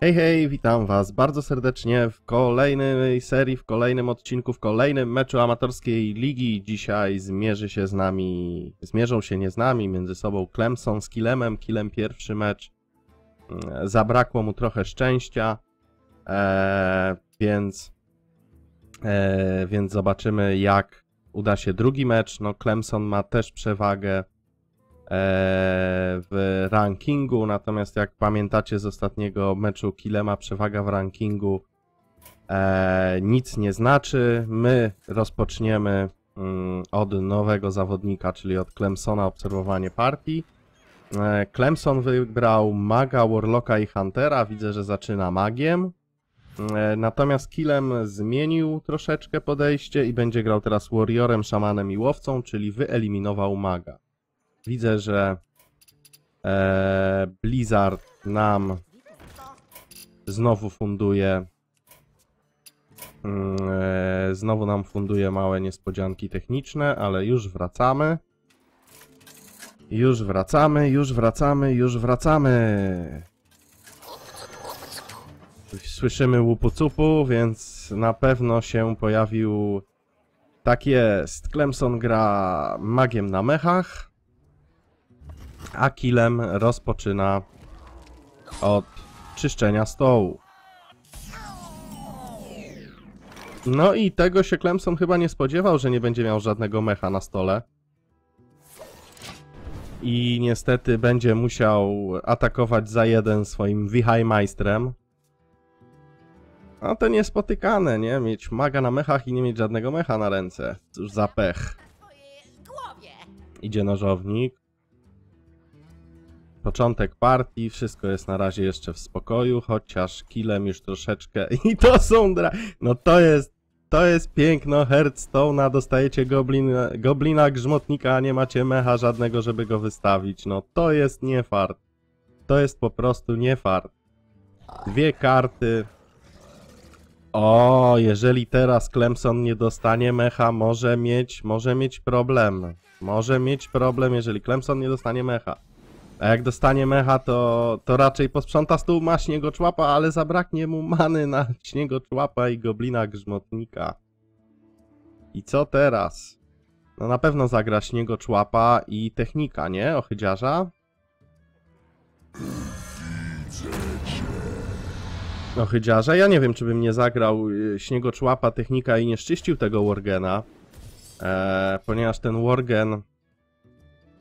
Hej, hej, witam was bardzo serdecznie w kolejnej serii, w kolejnym odcinku, w kolejnym meczu amatorskiej ligi. Dzisiaj zmierzy się z nami, zmierzą się nie z nami, między sobą Clemson z Kilemem. Kilem pierwszy mecz, mm, zabrakło mu trochę szczęścia, e, więc, e, więc zobaczymy jak uda się drugi mecz. No Clemson ma też przewagę w rankingu, natomiast jak pamiętacie z ostatniego meczu Kilema, przewaga w rankingu e, nic nie znaczy. My rozpoczniemy mm, od nowego zawodnika, czyli od Clemsona obserwowanie partii. E, Clemson wybrał Maga, Warlocka i Huntera. Widzę, że zaczyna magiem. E, Natomiast Killem zmienił troszeczkę podejście i będzie grał teraz Warriorem, Szamanem i Łowcą, czyli wyeliminował Maga. Widzę, że e, Blizzard nam znowu funduje mm, e, znowu nam funduje małe niespodzianki techniczne, ale już wracamy. Już wracamy, już wracamy, już wracamy. Słyszymy łupu-cupu, więc na pewno się pojawił... Tak jest, Clemson gra magiem na mechach, a Killem rozpoczyna od czyszczenia stołu. No i tego się Clemson chyba nie spodziewał, że nie będzie miał żadnego mecha na stole. I niestety będzie musiał atakować za jeden swoim Wichajmeistrem. No to niespotykane, nie? Mieć maga na mechach i nie mieć żadnego mecha na ręce. Cóż za pech. Idzie nożownik. Początek partii, wszystko jest na razie jeszcze w spokoju, chociaż killem już troszeczkę. I to są dra... No to jest. To jest piękno Hearthstone'a, dostajecie goblina, goblina grzmotnika, a nie macie mecha żadnego, żeby go wystawić. No to jest nie fart. To jest po prostu nie fart. Dwie karty. O, jeżeli teraz Clemson nie dostanie mecha, może mieć, może mieć problem. Może mieć problem, jeżeli Clemson nie dostanie mecha. A jak dostanie mecha, to, to raczej posprząta stół, ma śniegoczłapa, ale zabraknie mu many na śniegoczłapa i goblina grzmotnika. I co teraz? No na pewno zagra śniegoczłapa i technika, nie? Ochydziarza? Ochydziarza? Ja nie wiem, czy bym nie zagrał y, śniegoczłapa, technika i nie szczyścił tego Worgena. E, ponieważ ten Worgen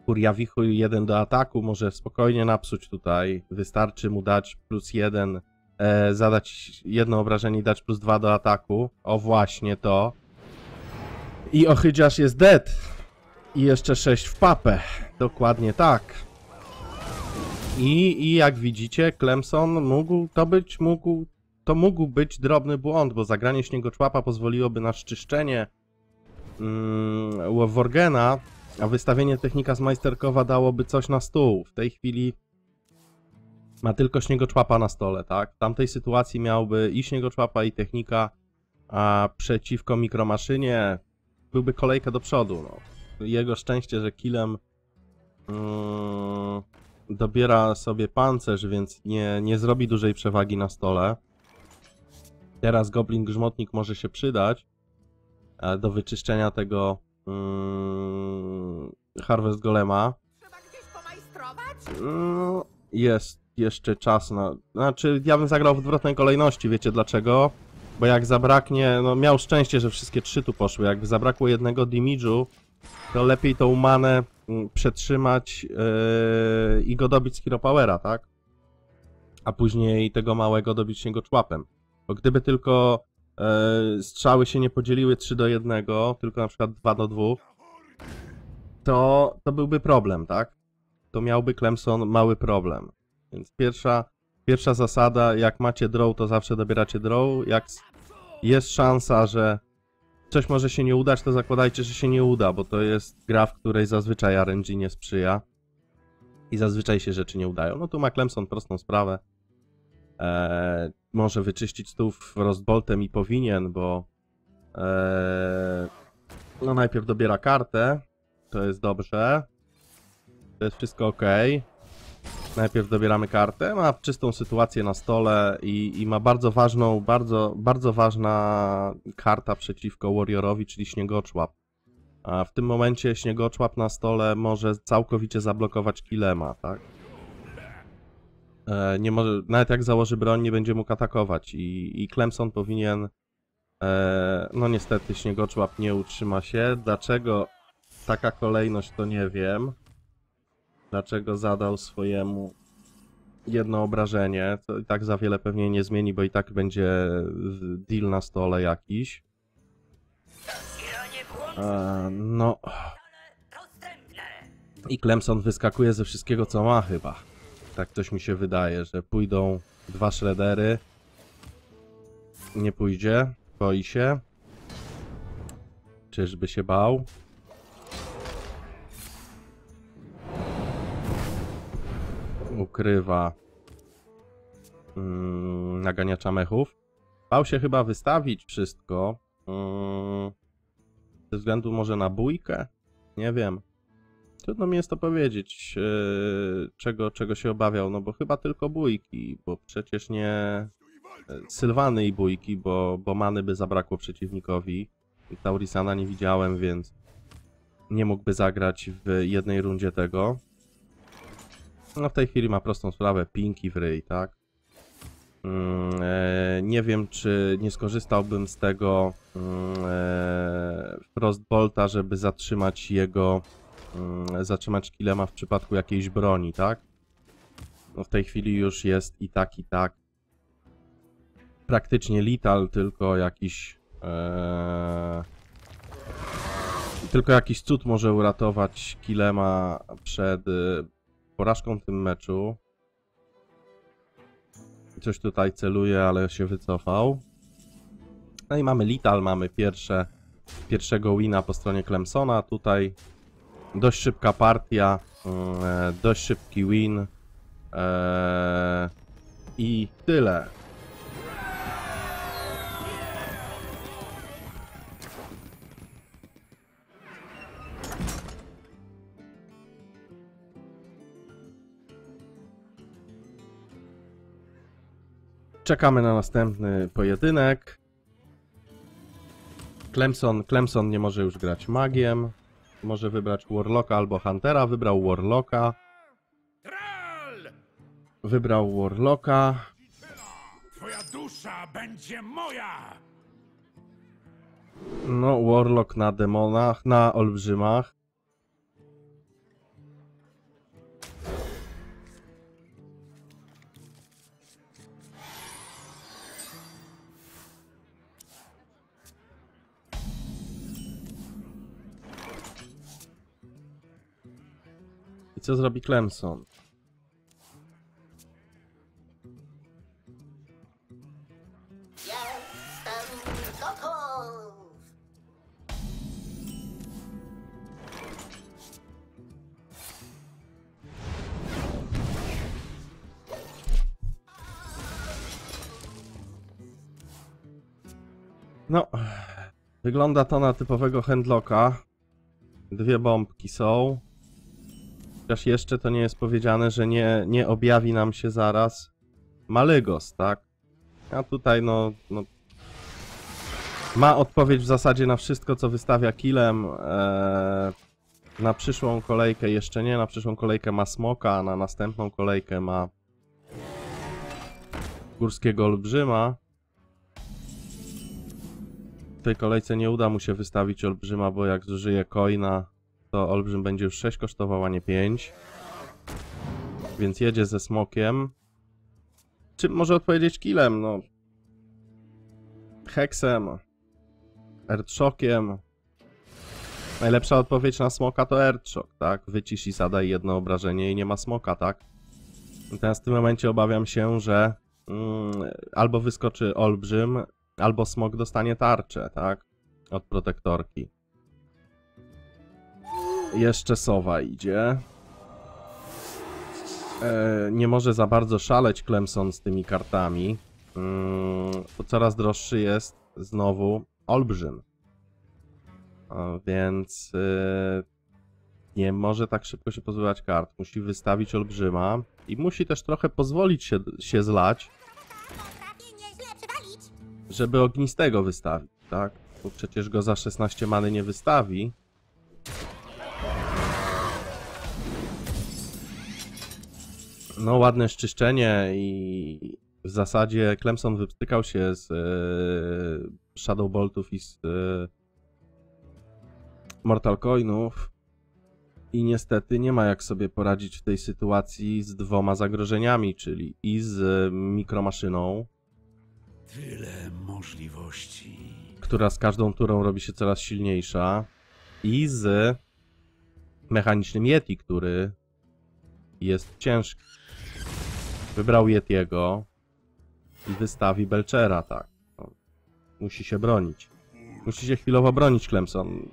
Furia Wichu 1 do ataku może spokojnie napsuć tutaj. Wystarczy mu dać plus 1, e, zadać jedno obrażenie i dać plus 2 do ataku. O właśnie to. I ochydziarz jest dead. I jeszcze 6 w papę. Dokładnie tak. I, I jak widzicie, Clemson mógł to być, mógł, to mógł być drobny błąd, bo zagranie śniegoczłapa pozwoliłoby na szczyszczenie mm, Worgena, a wystawienie technika z majsterkowa dałoby coś na stół. W tej chwili ma tylko śniegoczłapa na stole, tak? W tamtej sytuacji miałby i śniegoczłapa i technika, a przeciwko mikromaszynie byłby kolejka do przodu. No. Jego szczęście, że killem mm, dobiera sobie pancerz, więc nie, nie zrobi dużej przewagi na stole. Teraz Goblin Grzmotnik może się przydać e, do wyczyszczenia tego mm, Harvest Golema. Trzeba gdzieś pomajstrować? No, jest jeszcze czas na... Znaczy, ja bym zagrał w odwrotnej kolejności, wiecie dlaczego? Bo jak zabraknie, no miał szczęście, że wszystkie trzy tu poszły. Jakby zabrakło jednego damage'u, to lepiej tą manę mm, przetrzymać yy, i go dobić z Hero Powera, tak? A później tego małego dobić się go człapem. Bo gdyby tylko strzały się nie podzieliły 3 do 1, tylko na przykład 2 do 2, to, to byłby problem, tak? To miałby Clemson mały problem. Więc pierwsza, pierwsza zasada, jak macie draw, to zawsze dobieracie draw. Jak jest szansa, że coś może się nie udać, to zakładajcie, że się nie uda, bo to jest gra, w której zazwyczaj RNG nie sprzyja. I zazwyczaj się rzeczy nie udają. No tu ma Clemson prostą sprawę. Eee, może wyczyścić stół Frostboltem i powinien, bo eee, no najpierw dobiera kartę. To jest dobrze. To jest wszystko ok. Najpierw dobieramy kartę, ma czystą sytuację na stole i, i ma bardzo ważną, bardzo, bardzo ważna karta przeciwko Warriorowi, czyli Śniegoczłap. A w tym momencie Śniegoczłap na stole może całkowicie zablokować Kilema, tak? E, nie może, nawet jak założy broń, nie będzie mógł atakować i, i Clemson powinien e, no niestety Śniegoczłap nie utrzyma się. Dlaczego taka kolejność, to nie wiem. Dlaczego zadał swojemu jedno obrażenie, to i tak za wiele pewnie nie zmieni, bo i tak będzie deal na stole jakiś. E, no. I Clemson wyskakuje ze wszystkiego, co ma chyba. Tak coś mi się wydaje, że pójdą dwa shreddery. Nie pójdzie, boi się. Czyżby się bał? Ukrywa mm, naganiacza mechów. Bał się chyba wystawić wszystko. Mm, ze względu może na bójkę? Nie wiem. Trudno mi jest to powiedzieć, yy, czego, czego się obawiał, no bo chyba tylko bójki, bo przecież nie yy, Sylwany i bójki, bo, bo many by zabrakło przeciwnikowi. Taurisana nie widziałem, więc nie mógłby zagrać w jednej rundzie tego. No w tej chwili ma prostą sprawę, pinki w ryj, tak? Mm, e, nie wiem, czy nie skorzystałbym z tego mm, e, Frostbolta, żeby zatrzymać jego, zatrzymać Kilema w przypadku jakiejś broni, tak? No w tej chwili już jest i tak, i tak. Praktycznie lital, tylko jakiś... E, tylko jakiś cud może uratować Kilema przed y, porażką w tym meczu. Coś tutaj celuje, ale się wycofał. No i mamy Lital, mamy pierwsze, pierwszego wina po stronie Clemsona. Tutaj dość szybka partia, mm, e, dość szybki win. E, I tyle. Czekamy na następny pojedynek. Clemson, Clemson nie może już grać magiem. Może wybrać Warlocka albo Huntera. Wybrał Warlocka. Wybrał Warlocka. Twoja dusza będzie moja! No, Warlock na demonach, na olbrzymach. Co zrobi Clemson? No, wygląda to na typowego handlocka. Dwie bombki są. Chociaż jeszcze to nie jest powiedziane, że nie, nie objawi nam się zaraz Malygos, tak? A tutaj no, no ma odpowiedź w zasadzie na wszystko, co wystawia Killem. Eee, na przyszłą kolejkę jeszcze nie, na przyszłą kolejkę ma Smoka, a na następną kolejkę ma Górskiego Olbrzyma. W tej kolejce nie uda mu się wystawić Olbrzyma, bo jak zużyje coina, to Olbrzym będzie już 6 kosztował, a nie 5. Więc jedzie ze Smokiem. Czy może odpowiedzieć killem? No. Hexem. Earthshockiem. Najlepsza odpowiedź na smoka to Earthshock, tak? Wycisz i zadaj jedno obrażenie i nie ma smoka, tak? Natomiast w tym momencie obawiam się, że mm, albo wyskoczy Olbrzym, albo smok dostanie tarczę, tak? Od protektorki. Jeszcze sowa idzie. E, nie może za bardzo szaleć Clemson z tymi kartami. Mm, bo coraz droższy jest znowu Olbrzym. A więc e, nie może tak szybko się pozbywać kart. Musi wystawić Olbrzyma. I musi też trochę pozwolić się, się zlać, żeby ognistego wystawić, tak? Bo przecież go za 16 many nie wystawi. No, ładne szczyszczenie i w zasadzie Clemson wypstykał się z e, Shadow Boltów i z e, Mortal Coinów i niestety nie ma jak sobie poradzić w tej sytuacji z dwoma zagrożeniami, czyli i z mikromaszyną, Tyle możliwości. która z każdą turą robi się coraz silniejsza i z mechanicznym Yeti, który jest ciężki. Wybrał Yetiego i wystawi Belchera, tak. Musi się bronić. Musi się chwilowo bronić Clemson.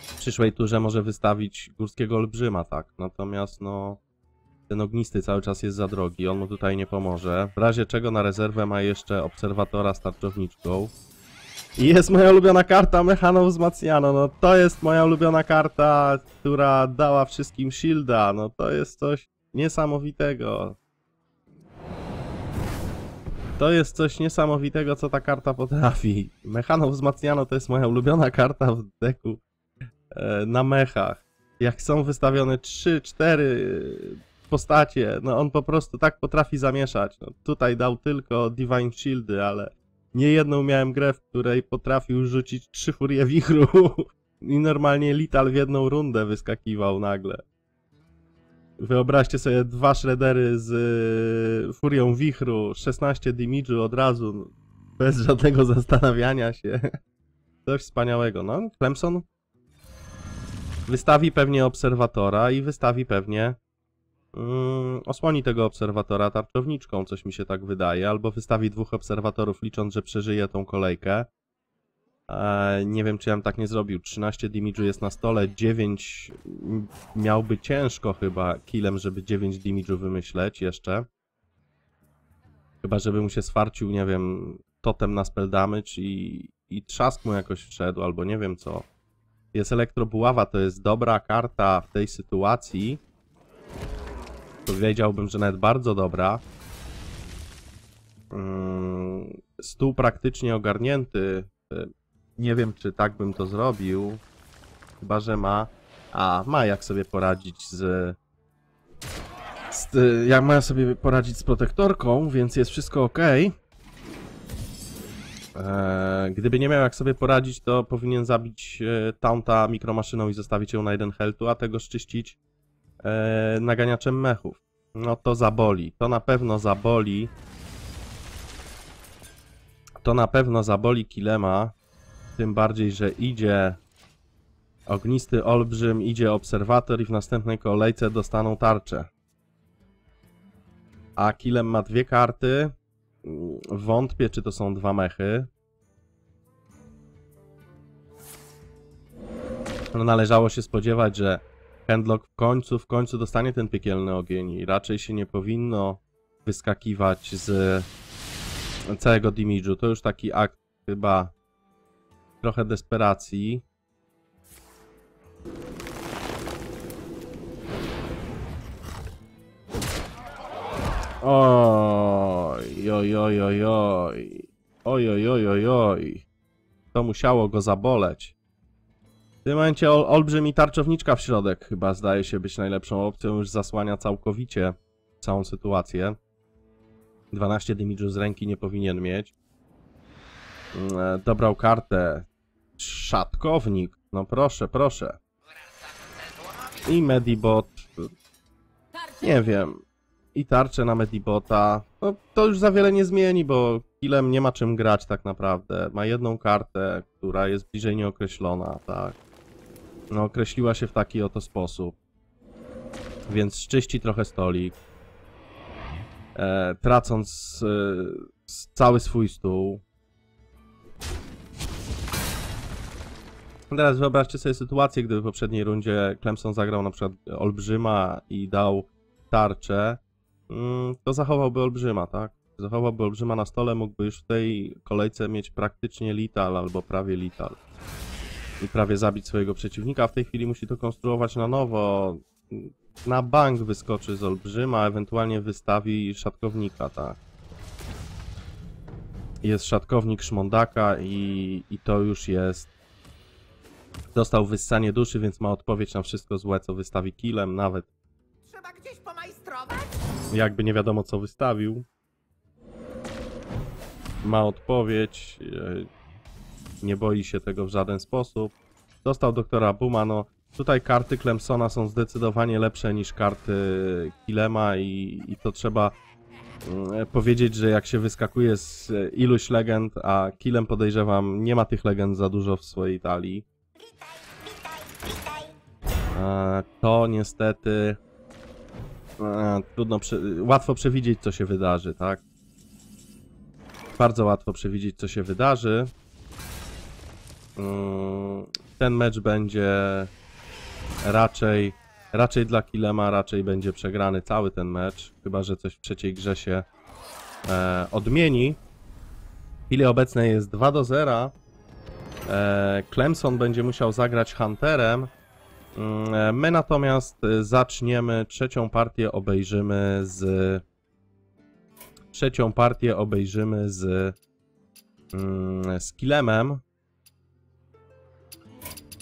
W przyszłej turze może wystawić górskiego olbrzyma, tak. Natomiast no ten ognisty cały czas jest za drogi, on mu tutaj nie pomoże. W razie czego na rezerwę ma jeszcze obserwatora z tarczowniczką. I jest moja ulubiona karta Mechano wzmacniano. No to jest moja ulubiona karta, która dała wszystkim shielda. No to jest coś niesamowitego. To jest coś niesamowitego, co ta karta potrafi. Mechano wzmacniano to jest moja ulubiona karta w deku e, na mechach. Jak są wystawione 3, 4 postacie, no on po prostu tak potrafi zamieszać. No, tutaj dał tylko Divine Shieldy, ale nie jedną miałem grę, w której potrafił rzucić trzy furie wichru i normalnie Lital w jedną rundę wyskakiwał nagle. Wyobraźcie sobie dwa shreddery z y, furią wichru, 16 damage'u od razu, bez żadnego zastanawiania się. Coś wspaniałego. No, Clemson wystawi pewnie obserwatora i wystawi pewnie Mm, osłoni tego obserwatora tarczowniczką, coś mi się tak wydaje, albo wystawi dwóch obserwatorów, licząc, że przeżyje tą kolejkę. E, nie wiem, czy ja bym tak nie zrobił. 13 damage'u jest na stole, 9 m- miałby ciężko chyba killem, żeby 9 damage'u wymyśleć jeszcze. Chyba, żeby mu się swarcił, nie wiem, totem na spell damage i, i trzask mu jakoś wszedł, albo nie wiem co. Jest elektrobuława, to jest dobra karta w tej sytuacji powiedziałbym, że nawet bardzo dobra. Mm, Stół praktycznie ogarnięty. Nie wiem, czy tak bym to zrobił. Chyba, że ma. A, ma jak sobie poradzić z. z jak ma sobie poradzić z protektorką, więc jest wszystko ok. Eee, gdyby nie miał jak sobie poradzić, to powinien zabić e, Taunta mikromaszyną i zostawić ją na jeden heltu, a tego szczyścić e, naganiaczem mechów. No to zaboli. To na pewno zaboli. To na pewno zaboli Kilema. Tym bardziej, że idzie ognisty olbrzym, idzie obserwator i w następnej kolejce dostaną tarczę. A Kilem ma dwie karty. Wątpię, czy to są dwa mechy. No, należało się spodziewać, że Handlock w końcu, w końcu dostanie ten piekielny ogień i raczej się nie powinno wyskakiwać z całego damage'u. To już taki akt chyba trochę desperacji. Oj, oj, oj, oj, oj. Oj, oj, oj, oj, oj. To musiało go zaboleć. W tym momencie ol, olbrzymi tarczowniczka w środek chyba zdaje się być najlepszą opcją, już zasłania całkowicie całą sytuację. 12 damage'u z ręki nie powinien mieć. Mm, e, Dobrał kartę. Szatkownik. No proszę, proszę. I Medibot. Nie wiem. I tarczę na Medibota. No, to już za wiele nie zmieni, bo Killem nie ma czym grać tak naprawdę. Ma jedną kartę, która jest bliżej nieokreślona, tak. No, określiła się w taki oto sposób. Więc szczyści trochę stolik. E, tracąc e, cały swój stół. Teraz wyobraźcie sobie sytuację, gdyby w poprzedniej rundzie Clemson zagrał na przykład Olbrzyma i dał tarczę, mm, to zachowałby Olbrzyma, tak? Zachowałby Olbrzyma na stole, mógłby już w tej kolejce mieć praktycznie Lital albo prawie Lital. I prawie zabić swojego przeciwnika, w tej chwili musi to konstruować na nowo. na bank wyskoczy z olbrzyma, ewentualnie wystawi szatkownika, tak. Jest szatkownik szmondaka i, i to już jest. Dostał wyssanie duszy, więc ma odpowiedź na wszystko złe, co wystawi killem, nawet Trzeba gdzieś pomajstrować? jakby nie wiadomo co wystawił. Ma odpowiedź, e, nie boi się tego w żaden sposób. Dostał doktora Buma, no tutaj karty Clemsona są zdecydowanie lepsze niż karty Kilema i, i to trzeba mm, powiedzieć, że jak się wyskakuje z e, iluś legend, a Kilem podejrzewam nie ma tych legend za dużo w swojej talii, to niestety e, trudno, łatwo przewidzieć, co się wydarzy, tak? Bardzo łatwo przewidzieć, co się wydarzy. Mm, Ten mecz będzie raczej, raczej dla Kilema, raczej będzie przegrany cały ten mecz, chyba że coś w trzeciej grze się e, odmieni. W chwili obecnej jest 2 do 0. E, Clemson będzie musiał zagrać Hunterem. Mm, e, My natomiast e, zaczniemy trzecią partię, obejrzymy z. Trzecią partię obejrzymy z. mm, Z Kilemem.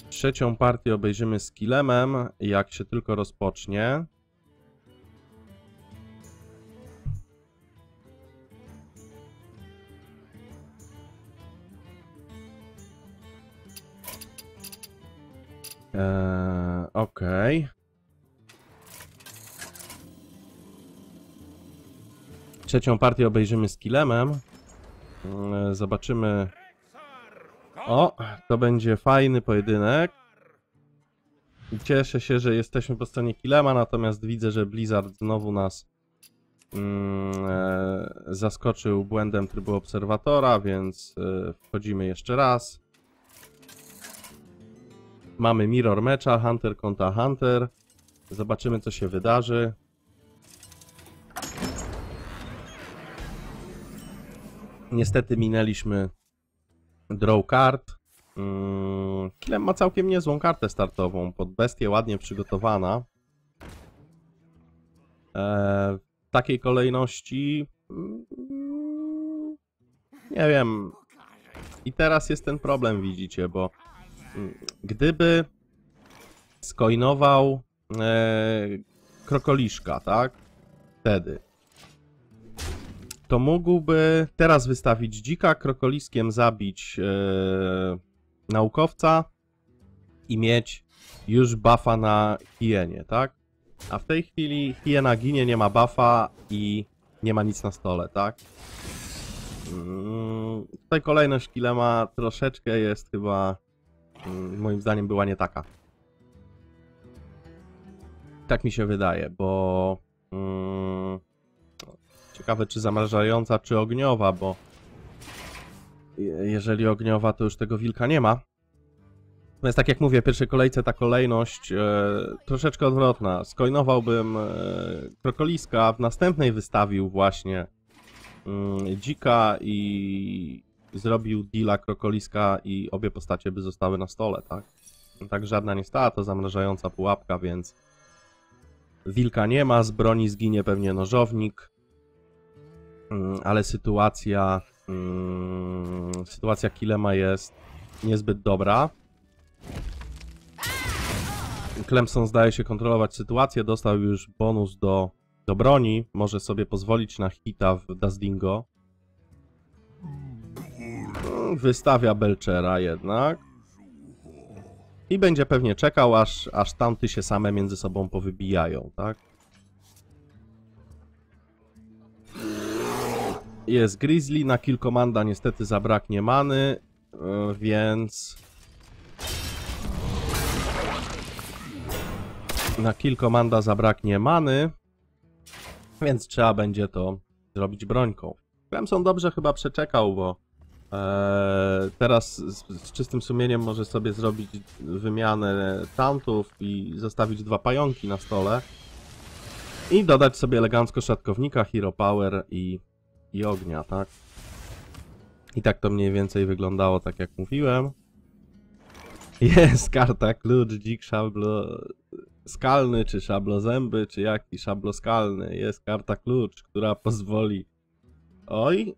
Trzecią partię obejrzymy z Kilemem, jak się tylko rozpocznie. Eee, Okej. Trzecią partię obejrzymy z Kilemem. Eee, Zobaczymy. O, to będzie fajny pojedynek. Cieszę się, że jesteśmy po stronie Kilema, natomiast widzę, że Blizzard znowu nas mm, e, zaskoczył błędem trybu obserwatora, więc e, wchodzimy jeszcze raz. Mamy mirror mecza, Hunter kontra Hunter. Zobaczymy, co się wydarzy. Niestety minęliśmy draw card. Mm, Kilem ma całkiem niezłą kartę startową, pod bestię ładnie przygotowana. E, w takiej kolejności... mm, Nie wiem. I teraz jest ten problem, widzicie, bo gdyby skoinował e, krokoliszka, tak? Wtedy. To mógłby teraz wystawić dzika, krokoliskiem zabić e, naukowca i mieć już buffa na hienie, tak? A w tej chwili hiena ginie, nie ma buffa i nie ma nic na stole, tak? Mm, tutaj kolejność Kilema troszeczkę jest chyba moim zdaniem była nie taka. Tak mi się wydaje, bo mm, ciekawe czy zamrażająca, czy ogniowa, bo je- jeżeli ogniowa, to już tego wilka nie ma. Natomiast tak jak mówię, w pierwszej kolejce ta kolejność e, troszeczkę odwrotna. Skoinowałbym e, krokoliska, w następnej wystawił właśnie mm, dzika i zrobił deala krokoliska i obie postacie by zostały na stole, tak? Tak żadna nie stała, to zamrażająca pułapka, więc wilka nie ma, z broni zginie pewnie nożownik, Mm, ale sytuacja mm, sytuacja Kilema jest niezbyt dobra. Clemson zdaje się kontrolować sytuację, dostał już bonus do, do broni, może sobie pozwolić na hita w Dazdingo. Wystawia Belchera jednak. I będzie pewnie czekał, aż, aż tamty się same między sobą powybijają, tak? Jest Grizzly, na kill komanda niestety zabraknie many, e, więc... Na kill komanda zabraknie many, więc trzeba będzie to zrobić brońką. Clemson dobrze chyba przeczekał, bo e, teraz z, z czystym sumieniem może sobie zrobić wymianę tauntów i zostawić dwa pająki na stole. I dodać sobie elegancko szatkownika, hero power i i ognia, tak? I tak to mniej więcej wyglądało, tak jak mówiłem. Jest karta klucz, dzik, szablo. skalny, czy szablozęby, czy jaki szabloskalny. Jest karta klucz, która pozwoli. Oj.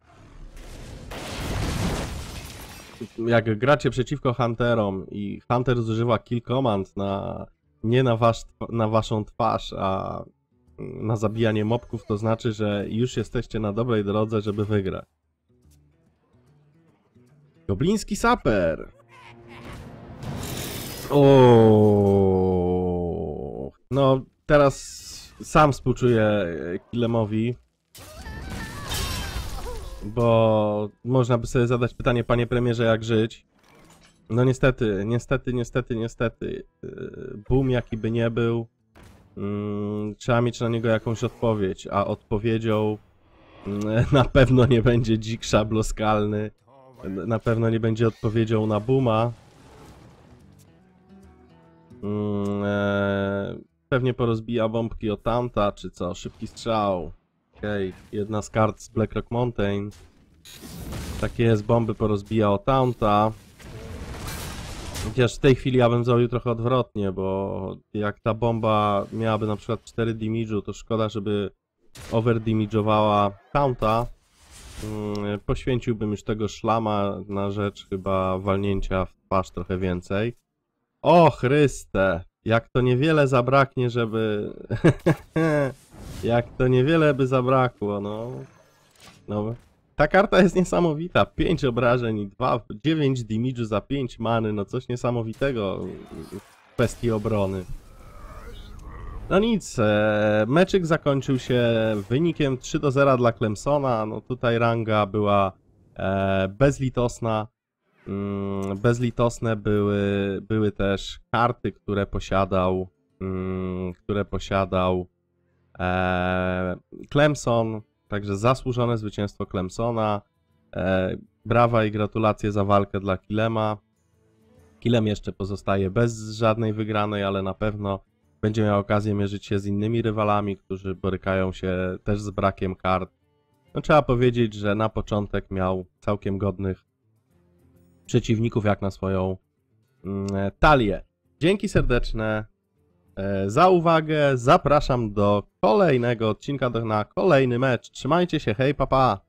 Jak gracie przeciwko Hunterom i Hunter zużywa kill command na nie na, wasz, na waszą twarz, a na zabijanie mobków, to znaczy, że już jesteście na dobrej drodze, żeby wygrać. Gobliński saper. O, No, teraz sam współczuję Kilemowi. Bo można by sobie zadać pytanie, panie premierze, jak żyć. No niestety, niestety, niestety, niestety. Yy, Boom jaki by nie był, mm, trzeba mieć na niego jakąś odpowiedź, a odpowiedzią mm, na pewno nie będzie dzik szabloskalny, na pewno nie będzie odpowiedzią na Booma. Mm, e, pewnie porozbija bombki o tamta, czy co, szybki strzał. Okej, jedna z kart z Blackrock Mountain. Tak jest, bomby porozbija o tamta. Chociaż w tej chwili ja bym zrobił trochę odwrotnie, bo jak ta bomba miałaby na przykład 4 damage'u, to szkoda, żeby overdamage'owała counta. Mm, Poświęciłbym już tego szlama na rzecz chyba walnięcia w twarz trochę więcej. O Chryste! Jak to niewiele zabraknie, żeby... jak to niewiele by zabrakło, no. No, ta karta jest niesamowita. 5 obrażeń i 2, 9 damage'u za 5 many, no coś niesamowitego w kwestii obrony. No nic, e, meczyk zakończył się wynikiem 3 do 0 dla Clemsona. No tutaj ranga była e, bezlitosna. Mm, bezlitosne były, były też karty, które posiadał, mm, które posiadał e, Clemson. Także zasłużone zwycięstwo Clemsona. E, brawa i gratulacje za walkę dla Kilema. Kilem jeszcze pozostaje bez żadnej wygranej, ale na pewno będzie miał okazję mierzyć się z innymi rywalami, którzy borykają się też z brakiem kart. No, trzeba powiedzieć, że na początek miał całkiem godnych przeciwników jak na swoją mm, talię. Dzięki serdeczne e, za uwagę. Zapraszam do kolejnego odcinka, na kolejny mecz. Trzymajcie się, hej, papa! Pa.